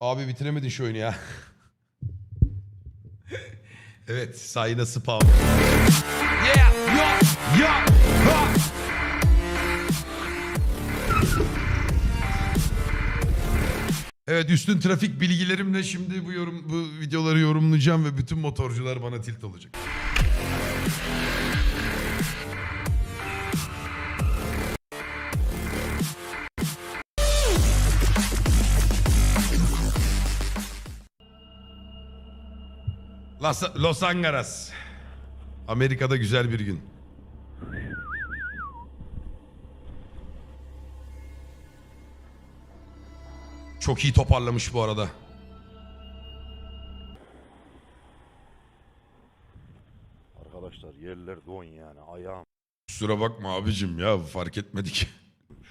Abi bitiremedin şu oyunu ya. evet sayına spam. Yeah, yeah, yeah, ha. Evet üstün trafik bilgilerimle şimdi bu yorum bu videoları yorumlayacağım ve bütün motorcular bana tilt olacak. Los, Los Angeles. Amerika'da güzel bir gün. Çok iyi toparlamış bu arada. Arkadaşlar yerler don yani ayağım. Kusura bakma abicim ya fark etmedik.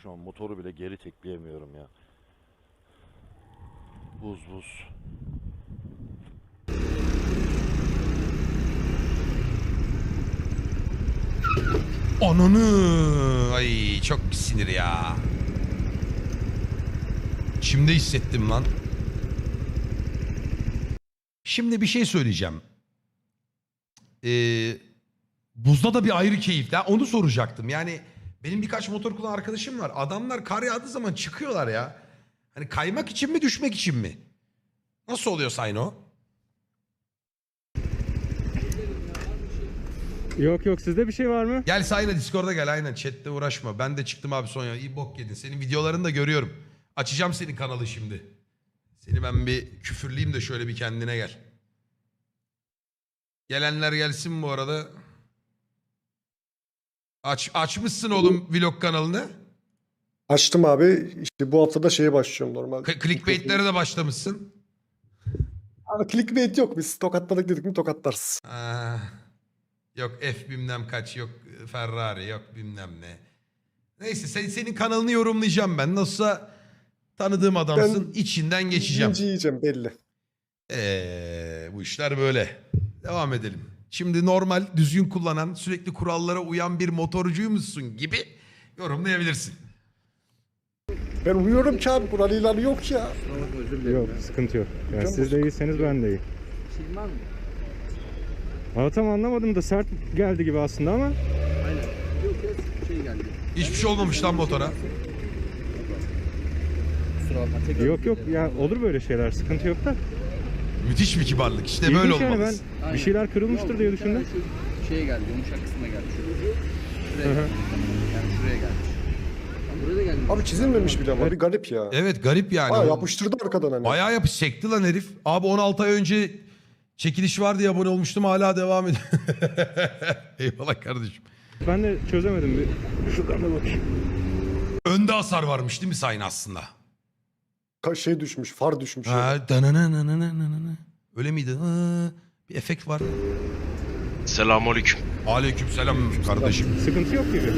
Şu an motoru bile geri tekleyemiyorum ya. Buz buz. Ananı. Ay çok sinir ya. Şimdi hissettim lan. Şimdi bir şey söyleyeceğim. Ee, buzda da bir ayrı keyif. Ya onu soracaktım. Yani benim birkaç motor kullanan arkadaşım var. Adamlar kar yağdığı zaman çıkıyorlar ya. Hani kaymak için mi düşmek için mi? Nasıl oluyor Sayno? Yok yok sizde bir şey var mı? Gel Sayna Discord'a gel aynen chatte uğraşma. Ben de çıktım abi son ya. İyi bok yedin. Senin videolarını da görüyorum. Açacağım senin kanalı şimdi. Seni ben bir küfürleyeyim de şöyle bir kendine gel. Gelenler gelsin bu arada. Aç, açmışsın oğlum vlog kanalını. Açtım abi. İşte bu hafta da şeye başlıyorum normal. K- clickbait'lere de başlamışsın. Abi clickbait yok. Biz tokatladık dedik mi tokatlarız. Aa, yok F bilmem kaç, yok Ferrari, yok bilmem ne. Neyse sen, senin kanalını yorumlayacağım ben. Nasılsa tanıdığım adamsın. içinden geçeceğim. İnci yiyeceğim belli. Ee, bu işler böyle. Devam edelim. Şimdi normal, düzgün kullanan, sürekli kurallara uyan bir motorcuymuşsun gibi yorumlayabilirsin. Ben uyuyorum ki abi. İlanı yok ya. Yok sıkıntı yok. Yani siz de iyiyseniz ben de iyi. Şey var mı? Valla tam anlamadım da sert geldi gibi aslında ama Aynen. Yok ya şey geldi. Hiçbir şey olmamış lan motora. Kusura bakma. Tekrar yok yok ya olur böyle şeyler sıkıntı yok da. Müthiş bir kibarlık. İşte İlginç böyle yani olmalısın. ben bir şeyler kırılmıştır Yok, diye bir tane düşündüm. Şu şeye geldi. Yumuşak kısmına geldi. Şu. Şuraya Hı hı. geldi. Yani şuraya geldi. Lan buraya da geldi. Abi çizilmemiş bile ama. Bir garip ya. Evet garip yani. Ha yapıştırdı arkadan hani. Bayağı yapış çekti lan herif. Abi 16 ay önce çekiliş var diye abone olmuştum hala devam ediyor. Eyvallah kardeşim. Ben de çözemedim bir. Şuradan da bakayım. Önde hasar varmış değil mi Sayın aslında? Ka- şey düşmüş. Far düşmüş. Ha, danananananana. Öyle miydi? Ha, bir efekt var. Selamünaleyküm. Aleyküm selam kardeşim. Sıkıntı yok gibi.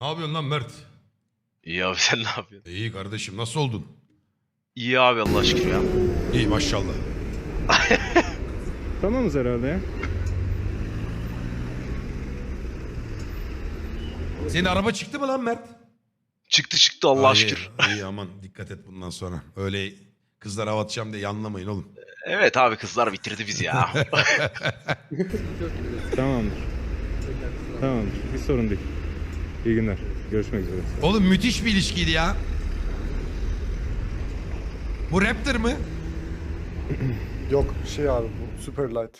Ne yapıyorsun lan Mert? İyi abi sen ne yapıyorsun? İyi kardeşim nasıl oldun? İyi abi Allah şükür ya. İyi maşallah. Tamamız herhalde ya. Senin araba çıktı mı lan Mert? Çıktı çıktı Allah'a Ay, şükür. İyi aman dikkat et bundan sonra. Öyle kızlara hava atacağım diye yanlamayın oğlum. Evet abi kızlar bitirdi bizi ya. Tamamdır. Tamamdır. Bir sorun değil. İyi günler. Görüşmek üzere. Oğlum müthiş bir ilişkiydi ya. Bu Raptor mı? Yok şey abi bu. Super light.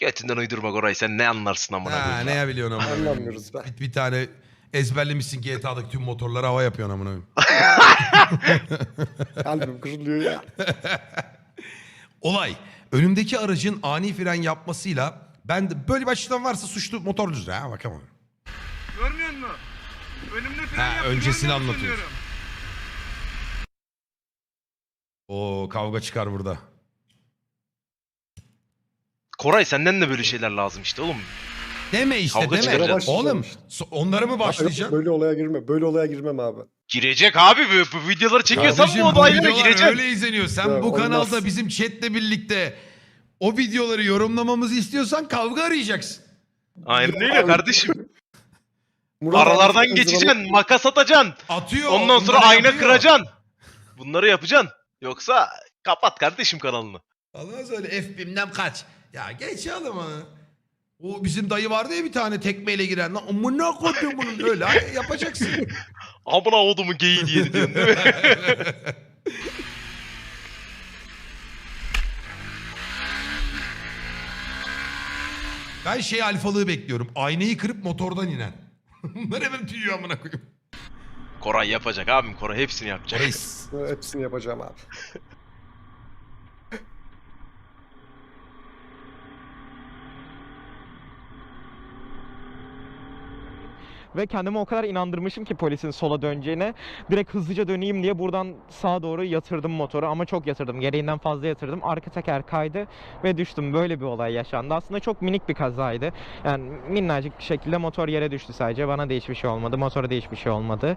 Götünden uydurma Koray sen ne anlarsın amına Ha, koyayım. ne ya. biliyorsun amına koyayım. Anlamıyoruz be. Bir, bir tane ezberlemişsin GTA'daki tüm motorlara hava yapıyorsun amına koyayım. Kalbim kırılıyor ya. Olay. Önümdeki aracın ani fren yapmasıyla ben de böyle bir açıdan varsa suçlu motorcudur ha bakamam. Görmüyor musun? Önümde fren Ha, yaptı, öncesini görmüyor musun anlatıyorsun. diyorum. O kavga çıkar burada. Koray senden de böyle şeyler lazım işte oğlum. Deme işte Kavga deme. çıkaracağız. Oğlum so- onlara mı Yok, başlayacağım? Böyle olaya girme. Böyle olaya girmem abi. Girecek abi bu, bu videoları çekiyorsan Kardeşim, bu olaylara videolar gireceksin. öyle izleniyor. Sen Ya, bu olmaz. kanalda bizim chatle birlikte o videoları yorumlamamızı istiyorsan kavga arayacaksın. Aynen öyle kardeşim. Murat abi Aralardan çok geçeceksin, makas atacaksın. Atıyor. Ondan sonra bunları ayna yapıyor. kıracaksın. Bunları yapacaksın. Yoksa kapat kardeşim kanalını. Olmaz öyle F bilmem kaç. Ya geç oğlum onu. O bizim dayı vardı ya bir tane tekmeyle giren. Lan amına koydum bunun öyle hani yapacaksın. Amına odumu geyi diye diyorsun değil mi? ben şey alfalığı bekliyorum. Aynayı kırıp motordan inen. Bunlar hemen tüyüyor amına koyayım. Koray yapacak abim. Koray hepsini yapacak. Reis. Hepsini yapacağım abi. Ve kendimi o kadar inandırmışım ki polisin sola döneceğine. Direkt hızlıca döneyim diye buradan sağa doğru yatırdım motoru ama çok yatırdım. Gereğinden fazla yatırdım. Arka teker kaydı ve düştüm. Böyle bir olay yaşandı. Aslında çok minik bir kazaydı. Yani minnacık bir şekilde motor yere düştü sadece. Bana da hiçbir şey olmadı. Motora da hiçbir şey olmadı.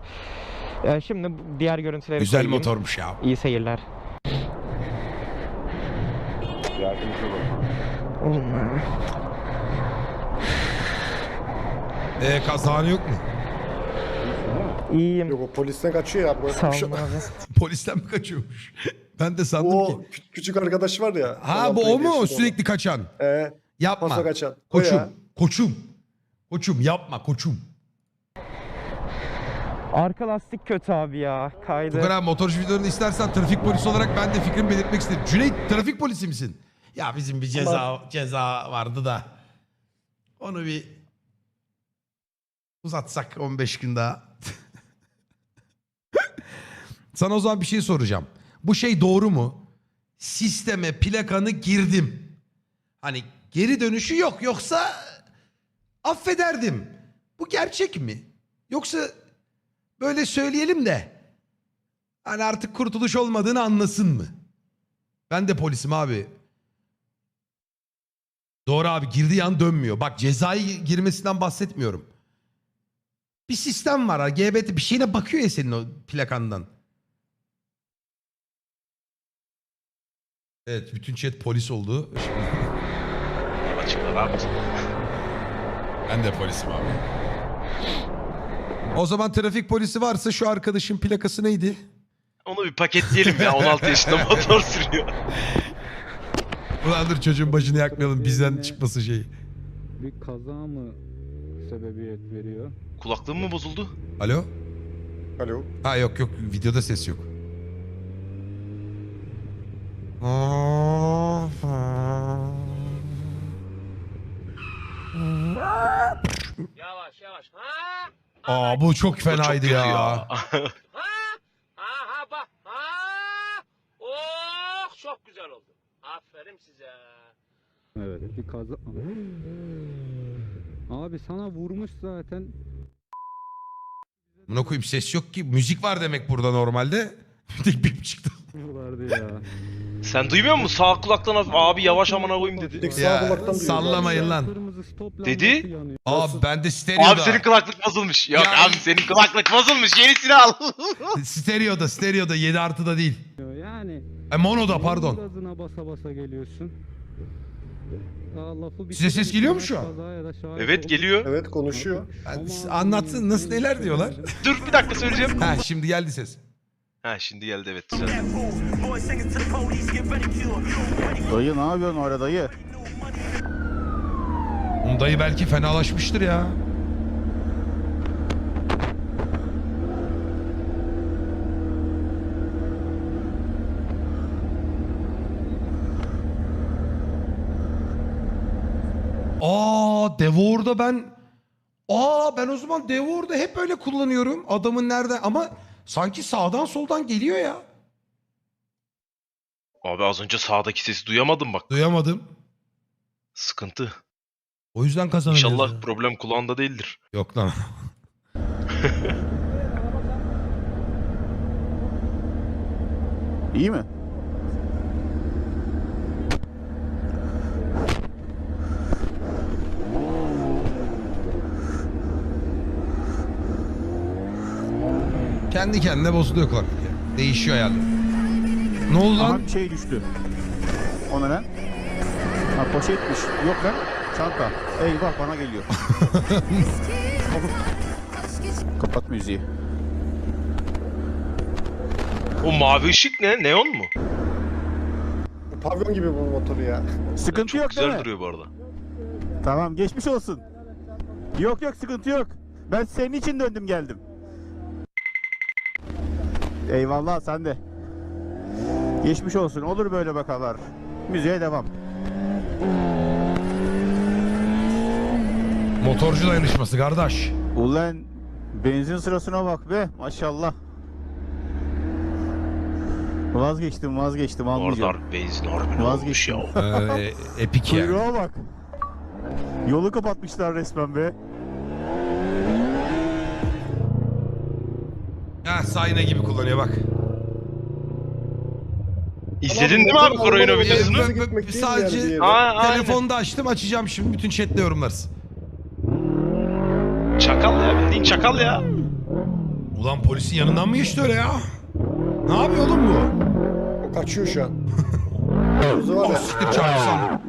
Ee, şimdi diğer görüntüleri Güzel koyayım. motormuş ya. İyi seyirler. Yardımcı olun. Ee, kazanı yok mu? İyiyim. Yok o polisten kaçıyor ya. Sağ olun abi. Polisten mi kaçıyormuş? ben de sandım O ki. kü- küçük arkadaş var ya. Ha bu o mu? Sürekli kaçan. Ee, Yapma. paso kaçan. O Koçum. ya. Koçum. Koçum yapma koçum. Arka lastik kötü abi ya. Kaydı. Bu kadar motorcu videolarını istersen trafik polisi olarak ben de fikrimi belirtmek isterim. Cüneyt trafik polisi misin? Ya bizim bir ceza ceza vardı da. Onu bir uzatsak 15 gün daha. Sana o zaman bir şey soracağım. Bu şey doğru mu? Sisteme plakanı girdim. Hani geri dönüşü yok yoksa affederdim. Bu gerçek mi? Yoksa böyle söyleyelim de hani artık kurtuluş olmadığını anlasın mı? Ben de polisim abi. Doğru abi girdiği an dönmüyor. Bak cezai girmesinden bahsetmiyorum. Bir sistem var. ha, GBT bir şeyine bakıyor ya senin o plakandan. Evet bütün chat polis oldu. Açıklar abi. ben de polisim abi. O zaman trafik polisi varsa şu arkadaşın plakası neydi? Onu bir paketleyelim ya 16 yaşında motor sürüyor. Ulan dur çocuğun başını yakmayalım bizden çıkması şeyi. bir kaza mı sebebiyet veriyor? Kulaklığım mı bozuldu? Alo? Alo. Ha yok yok videoda ses yok. Yavaş yavaş. Ha? Aa bu çok Bu çok fenaydı kötü ya. Ha? Aha bak. Ha? Oh çok güzel oldu. Aferin size. Evet bir kaza. Abi sana vurmuş zaten. Buna koyayım ses yok ki. Müzik var demek burada normalde. Tek bip çıktı. Vardı ya. Sen duymuyor musun? Sağ kulaktan hafif, abi yavaş amına koyayım dedi. Tek sağ Ya, kulaktan duyuyorum. sallamayın lan. Kırmızı stop lambası Dedi? yanıyor. Abi bende stereoda. Abi senin kulaklık bozulmuş. Yok Ya- abi senin kulaklık bozulmuş. Yenisini al. Stereoda, stereoda 7 artıda değil. Yani. E monoda neyin pardon. Gazına basa basa geliyorsun. Size ses geliyor mu şu an? evet geliyor. Evet konuşuyor. Ben- anlatsın nasıl neler diyorlar. Dur bir dakika söyleyeceğim. Ha şimdi geldi ses. Ha şimdi geldi evet. Dayı ne yapıyorsun orada dayı? Oğlum dayı belki fenalaşmıştır ya. Aa Devour'da ben Aa ben o zaman Devour'da hep öyle kullanıyorum. Adamın nerede ama sanki sağdan soldan geliyor ya. Abi az önce sağdaki sesi duyamadım bak. Duyamadım. Sıkıntı. O yüzden kazanamıyoruz. İnşallah ya. problem kulağında değildir. Yok lan. İyi mi? Kendi kendine bozuluyor kulaklık ya. Değişiyor ayarları. Ne oldu lan? Aha bir şey düştü. O ne lan? Ha poşetmiş. Yok lan. Çanta. Eyvah bana geliyor. Kapat müziği. O mavi ışık ne? Neon mu? Pavyon gibi bu motoru ya. Sıkıntı Çok yok değil güzel mi? duruyor bu arada. Tamam geçmiş olsun. Yok yok sıkıntı yok. Ben senin için döndüm geldim. Eyvallah sen de. Geçmiş olsun. Olur böyle bakalar. Müziğe devam. Motorcu dayanışması kardeş. Ulan benzin sırasına bak be maşallah. Vazgeçtim vazgeçtim almayacağım. harbi benzin harbi ne olmuş ya. Ee, epik yani. Kuyruğa bak. Yolu kapatmışlar resmen be. Ha sayna gibi kullanıyor bak. İzledin değil mi abi Koroyno videosunu? Ben- ben- Gitmek değil mi sadece- yani? Aa, aynen. Telefonda açtım açacağım şimdi bütün chatle yorumlarız. Çakal ya bildiğin çakal ya. Ulan polisin yanından mı geçti öyle ya? Ne yapıyor oğlum bu? O kaçıyor şu an. Var Oh ya. siktir çarpsam.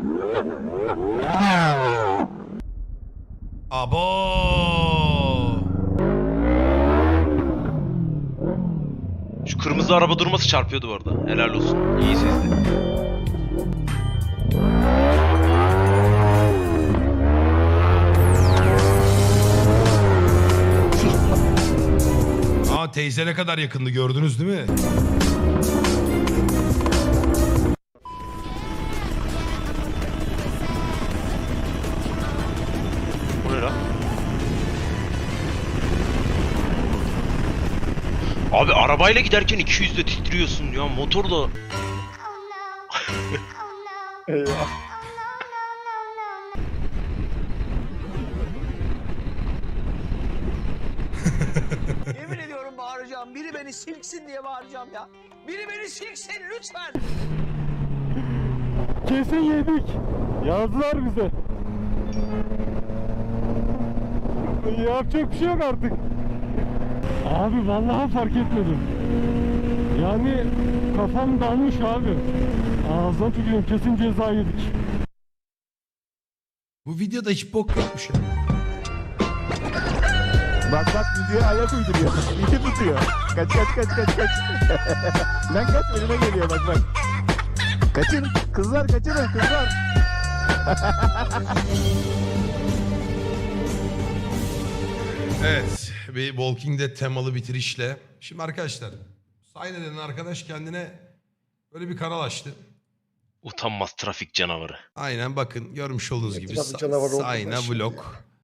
Abo. Kırmızı araba durması çarpıyordu bu arada. Helal olsun. İyi sezdi. Aa teyze ne kadar yakındı gördünüz değil mi? Abi arabayla giderken 200'de titriyorsun ya motorla. Eyvah. Yemin ediyorum bağıracağım. Biri beni silksin diye bağıracağım ya. Biri beni silksin lütfen. Kesin yedik. Yazdılar bize. Yapacak bir şey yok artık. Abi vallahi fark etmedim. Yani kafam dalmış abi. Ağzına tükürüyorum kesin ceza yedik. Bu videoda hiç bok yokmuş ya. Bak bak müziğe ayak uyduruyor. İyi tutuyor. Kaç kaç kaç kaç kaç. Lan kaç önüme geliyor bak bak. Kaçın kızlar kaçırın kızlar. Evet bir Walking Dead temalı bitirişle. Şimdi arkadaşlar Sayna denen arkadaş kendine böyle bir kanal açtı. Utanmaz trafik canavarı. Aynen bakın görmüş olduğunuz gibi Sa- Sayna vlog.